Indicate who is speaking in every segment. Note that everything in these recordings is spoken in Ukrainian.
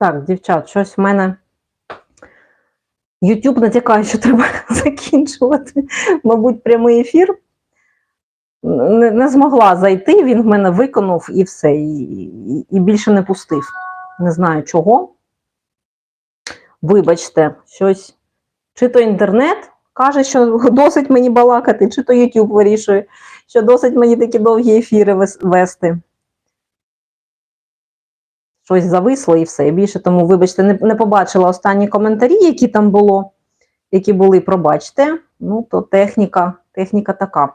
Speaker 1: Так, дівчат, щось в мене. YouTube натякає, що треба закінчувати, мабуть, прямий ефір. Не, не змогла зайти, він в мене виконав і все, і, і, і більше не пустив. Не знаю чого. Вибачте, щось. Чи то інтернет каже, що досить мені балакати, чи то YouTube вирішує, що досить мені такі довгі ефіри вести. Щось зависло і все. Більше тому, вибачте, не, не побачила останні коментарі, які там було, які були, пробачте. Ну, то техніка, техніка така.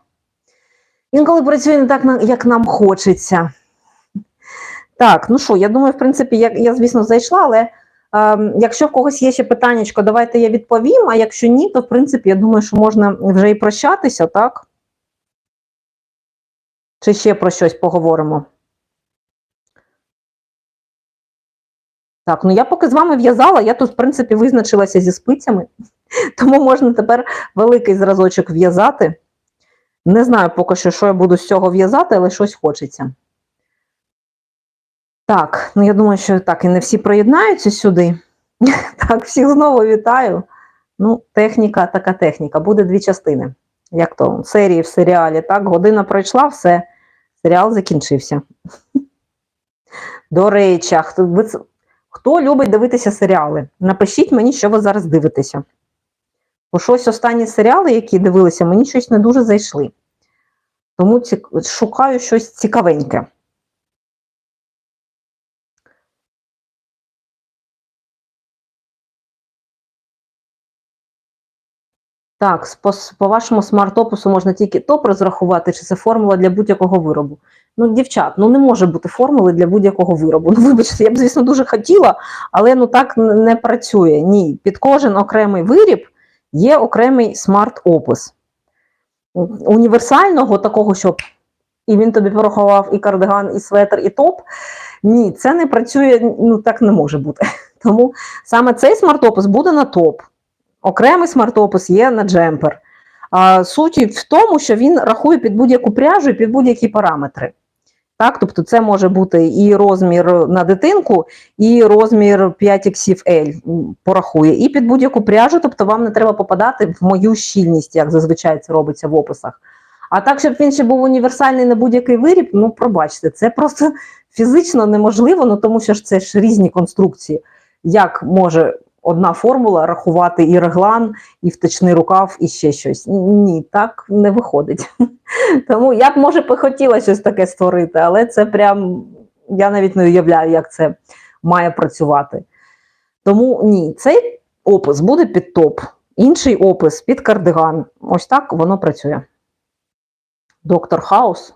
Speaker 1: Інколи працює не так, як нам хочеться. Так, ну що, я думаю, в принципі, я, я звісно, зайшла, але е, якщо в когось є ще питаннячко, давайте я відповім. А якщо ні, то в принципі, я думаю, що можна вже і прощатися, так? Чи ще про щось поговоримо? Так, ну я поки з вами в'язала, я тут, в принципі, визначилася зі спицями, тому можна тепер великий зразочок в'язати. Не знаю поки що, що я буду з цього в'язати, але щось хочеться. Так, ну я думаю, що так і не всі приєднаються сюди. Так, всіх знову вітаю. Ну, техніка, така техніка. Буде дві частини. Як то серії в серіалі. Так, година пройшла, все, серіал закінчився. До речі, хто, ви хто любить дивитися серіали? Напишіть мені, що ви зараз дивитеся. Бо щось останні серіали, які дивилися, мені щось не дуже зайшли. Тому шукаю щось цікавеньке. Так, по, вашому смарт-опису можна тільки топ розрахувати, чи це формула для будь-якого виробу. Ну, дівчат, ну не може бути формули для будь-якого виробу. Ну, вибачте, я б, звісно, дуже хотіла, але ну так не працює. Ні, під кожен окремий виріб є окремий смарт-опис. Універсального такого, щоб і він тобі порахував і кардиган, і светр, і топ. Ні, це не працює, ну так не може бути. Тому саме цей смарт-опис буде на топ. Окремий смарт-опис є на джемпер. А, суть в тому, що він рахує під будь-яку пряжу і під будь-які параметри. Так, тобто це може бути і розмір на дитинку, і розмір 5XL м, порахує, і під будь-яку пряжу, тобто вам не треба попадати в мою щільність, як зазвичай це робиться в описах. А так, щоб він ще був універсальний на будь-який виріб, ну пробачте, це просто фізично неможливо, ну тому що ж це ж різні конструкції. Як може одна формула рахувати і реглан, і втечний рукав, і ще щось? Ні, так не виходить. Тому я б, може, хотіла щось таке створити, але це прям я навіть не уявляю, як це має працювати. Тому ні, цей опис буде під топ, інший опис під кардиган. Ось так воно працює. Доктор Хаус.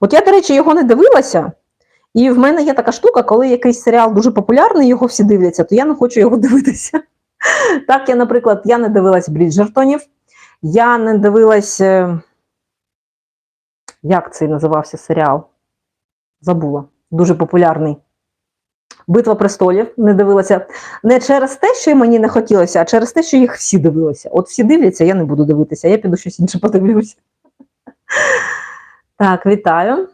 Speaker 1: От я, до речі, його не дивилася. І в мене є така штука, коли якийсь серіал дуже популярний, його всі дивляться, то я не хочу його дивитися. Так, я, наприклад, я не дивилась Бріджертонів, я не дивилась. е, Як цей називався серіал? Забула. Дуже популярний. Битва престолів не дивилася. Не через те, що мені не хотілося, а через те, що їх всі дивилися. От всі дивляться, я не буду дивитися, я піду щось інше подивлюся. Так, вітаю.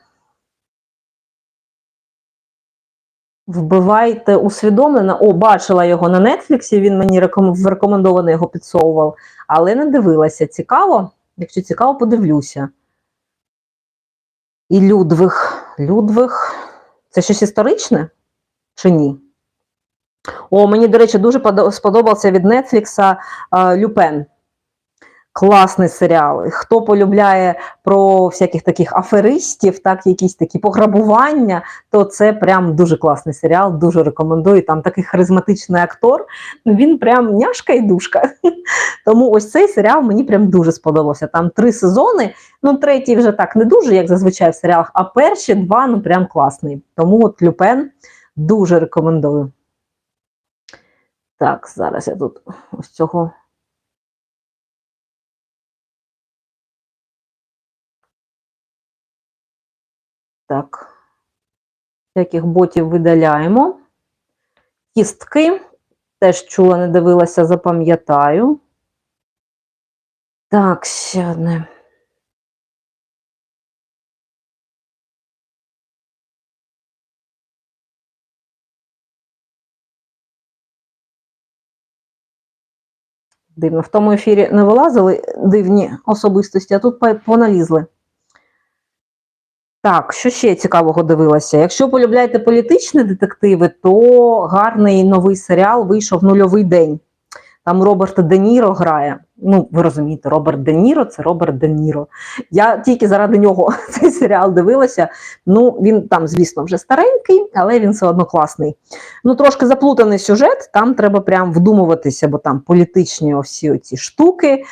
Speaker 1: Вбивайте усвідомлено. О, бачила його на Нетфліксі, він мені реком... рекомендовано його підсовував, але не дивилася. Цікаво? Якщо цікаво, подивлюся. І Людвиг. Людвиг. Це щось історичне чи ні? О, мені, до речі, дуже сподобався від Нетфлікса е, Люпен. Класний серіал. Хто полюбляє про всяких таких аферистів, так, якісь такі пограбування, то це прям дуже класний серіал, дуже рекомендую. Там такий харизматичний актор. Він прям няшка і душка. Тому ось цей серіал мені прям дуже сподобався. Там три сезони. Ну, третій вже так не дуже, як зазвичай в серіалах, а перші два ну прям класний. Тому от Люпен дуже рекомендую. Так, зараз я тут ось цього. Так, всяких ботів видаляємо. Кістки теж чула, не дивилася, запам'ятаю. Так, ще одне. Дивно, в тому ефірі не вилазили дивні особистості, а тут поналізли. Так, що ще цікавого дивилася? Якщо полюбляєте політичні детективи, то гарний новий серіал вийшов нульовий день. Там Роберт Де Ніро грає. Ну, ви розумієте, Роберт Де Ніро це Роберт Де Ніро. Я тільки заради нього цей серіал дивилася. Ну, він там, звісно, вже старенький, але він все одно класний. Ну, трошки заплутаний сюжет, там треба прям вдумуватися, бо там політичні всі оці штуки.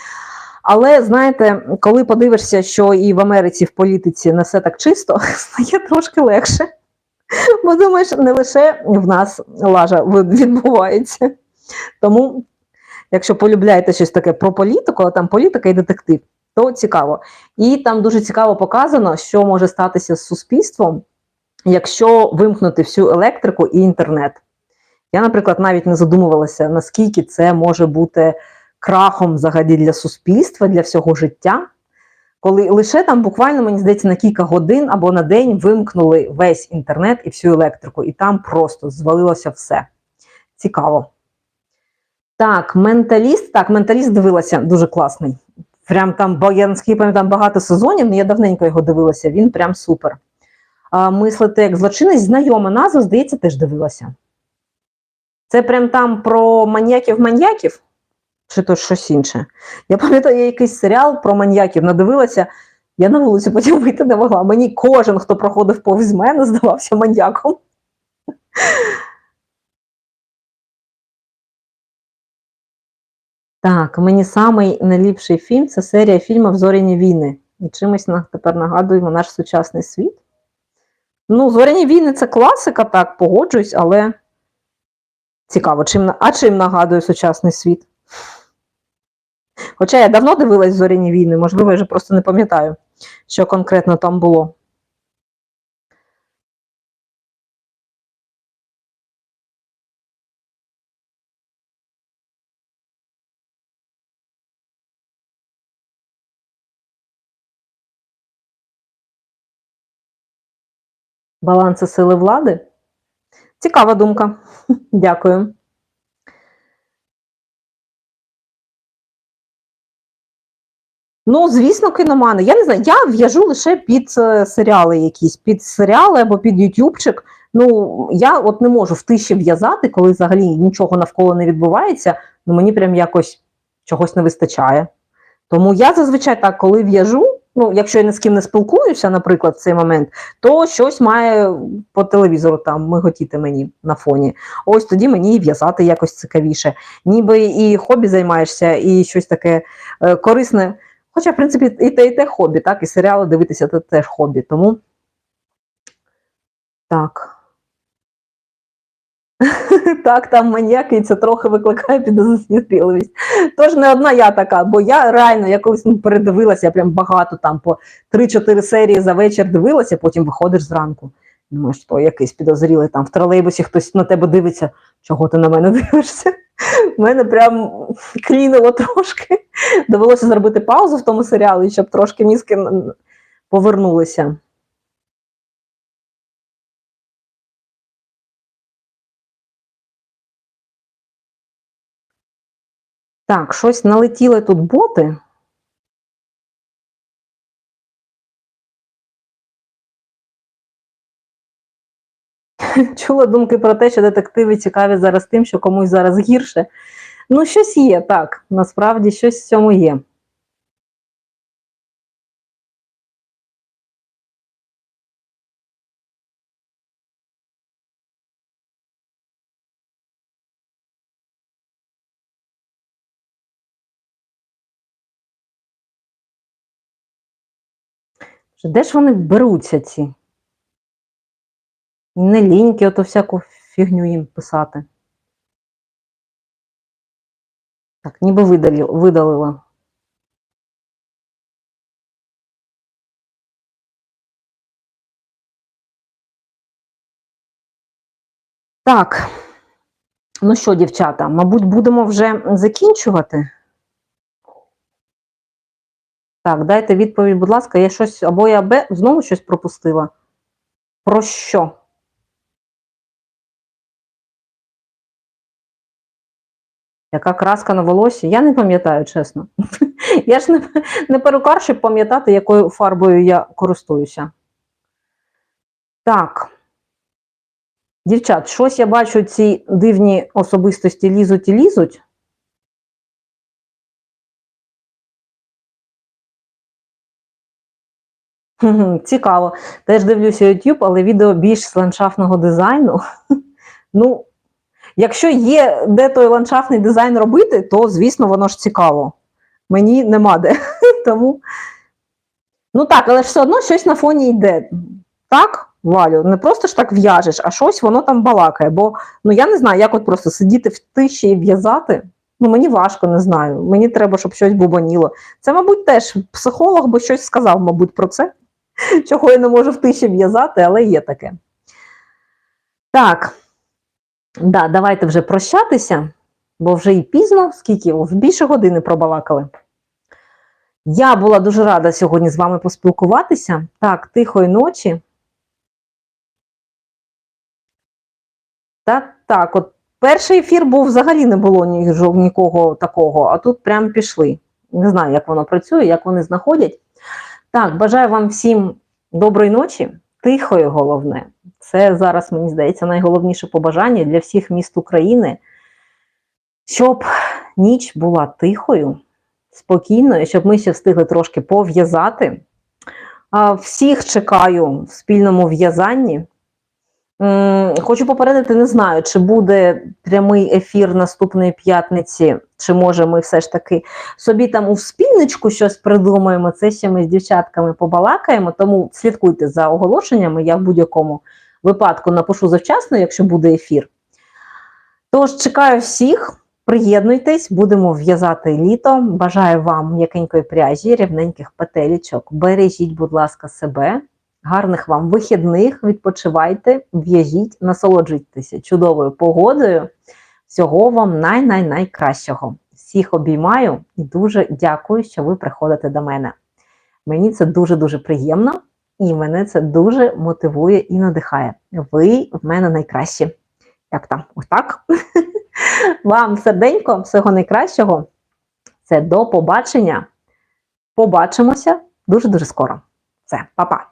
Speaker 1: Але знаєте, коли подивишся, що і в Америці в політиці не все так чисто, стає трошки легше. Бо думаєш, не лише в нас лажа відбувається. Тому, якщо полюбляєте щось таке про політику, а там політика і детектив, то цікаво. І там дуже цікаво показано, що може статися з суспільством, якщо вимкнути всю електрику і інтернет. Я, наприклад, навіть не задумувалася, наскільки це може бути крахом взагалі для суспільства, для всього життя, коли лише там буквально, мені здається, на кілька годин або на день вимкнули весь інтернет і всю електрику, і там просто звалилося все. Цікаво. Так, менталіст. Так, менталіст дивилася, дуже класний. Прям там, я наскільки пам'ятаю, багато сезонів, але я давненько його дивилася, він прям супер. А, мислити як злочинець, знайома назва, здається, теж дивилася. Це прям там про маньяків-маньяків, чи то щось інше. Я пам'ятаю, я якийсь серіал про маньяків надивилася. Я на вулицю потім вийти не могла. Мені кожен, хто проходив повз мене, здавався маньяком. Так, мені самий найліпший фільм це серія фільмів Зоряні війни. І чимось тепер нагадуємо наш сучасний світ. Ну, Зоряні війни це класика, так, погоджуюсь, але цікаво, чим, а чим нагадує сучасний світ? Хоча я давно дивилась Зоряні війни, можливо, я вже просто не пам'ятаю, що конкретно там було. Баланси сили влади? Цікава думка. Дякую. Ну, звісно, кіномани. Я не знаю, я в'яжу лише під е, серіали якісь, під серіали або під ютубчик. Ну, я от не можу в тиші в'язати, коли взагалі нічого навколо не відбувається. Ну, мені прям якось чогось не вистачає. Тому я зазвичай так, коли в'яжу, ну, якщо я ні з ким не спілкуюся, наприклад, в цей момент, то щось має по телевізору там миготіти мені на фоні. Ось тоді мені і в'язати якось цікавіше. Ніби і хобі займаєшся, і щось таке е, корисне. Хоча, в принципі, і те, і те хобі, так, і серіали дивитися це теж хобі. Тому так. Так, там маньяки, і це трохи викликає підозріливість. Тож не одна я така, бо я реально я колись ну, передивилася, я прям багато там по 3-4 серії за вечір дивилася, потім виходиш зранку. Думаєш, що якийсь підозрілий там в тролейбусі хтось на тебе дивиться, чого ти на мене дивишся. У мене прям клінило трошки. Довелося зробити паузу в тому серіалі, щоб трошки мізки повернулися. Так, щось налетіли тут боти. Чула думки про те, що детективи цікаві зараз тим, що комусь зараз гірше. Ну, щось є, так. Насправді щось в цьому є. Де ж вони беруться ці? Не ліньки, ото всяку фігню їм писати. Так, ніби видалила. Так. Ну що, дівчата, мабуть, будемо вже закінчувати. Так, дайте відповідь, будь ласка, я щось, або я бе, знову щось пропустила. Про що? Яка краска на волосі? Я не пам'ятаю, чесно. Я ж не, не перукар, щоб пам'ятати, якою фарбою я користуюся. Так. Дівчат, щось я бачу, ці дивні особистості лізуть і лізуть. Цікаво. Теж дивлюся YouTube, але відео більш з ландшафтного дизайну. Ну, якщо є де той ландшафтний дизайн робити, то, звісно, воно ж цікаво. Мені нема де. Тому. Ну так, але ж все одно щось на фоні йде. Так, Валю, не просто ж так в'яжеш, а щось воно там балакає. Бо ну я не знаю, як от просто сидіти в тиші і в'язати. Ну, мені важко, не знаю. Мені треба, щоб щось бубаніло. Це, мабуть, теж психолог би щось сказав, мабуть, про це. Чого я не можу в тиші в'язати, але є таке. Так, да, давайте вже прощатися, бо вже і пізно, скільки в більше години пробалакали. Я була дуже рада сьогодні з вами поспілкуватися. Так, тихої ночі. Так, так, от перший ефір був взагалі не було ні, нікого такого, а тут прям пішли. Не знаю, як воно працює, як вони знаходять. Так, бажаю вам всім доброї ночі, тихої головне. Це зараз, мені здається, найголовніше побажання для всіх міст України, щоб ніч була тихою, спокійною, щоб ми ще встигли трошки пов'язати. Всіх чекаю в спільному в'язанні. Хочу попередити, не знаю, чи буде прямий ефір наступної п'ятниці, чи може ми все ж таки собі там у спільничку щось придумаємо. Це ще ми з дівчатками побалакаємо, тому слідкуйте за оголошеннями. Я в будь-якому випадку напишу завчасно, якщо буде ефір. Тож чекаю всіх. Приєднуйтесь, будемо в'язати літо. Бажаю вам м'якенької пряжі, рівненьких петелічок. Бережіть, будь ласка, себе. Гарних вам вихідних, відпочивайте, в'яжіть, насолоджуйтеся чудовою погодою. Всього вам най-най-найкращого. Всіх обіймаю і дуже дякую, що ви приходите до мене. Мені це дуже-дуже приємно і мене це дуже мотивує і надихає. Ви в мене найкращі. Як там? Отак? Вам серденько, всього найкращого. Це до побачення. Побачимося дуже-дуже скоро. Все, па-па.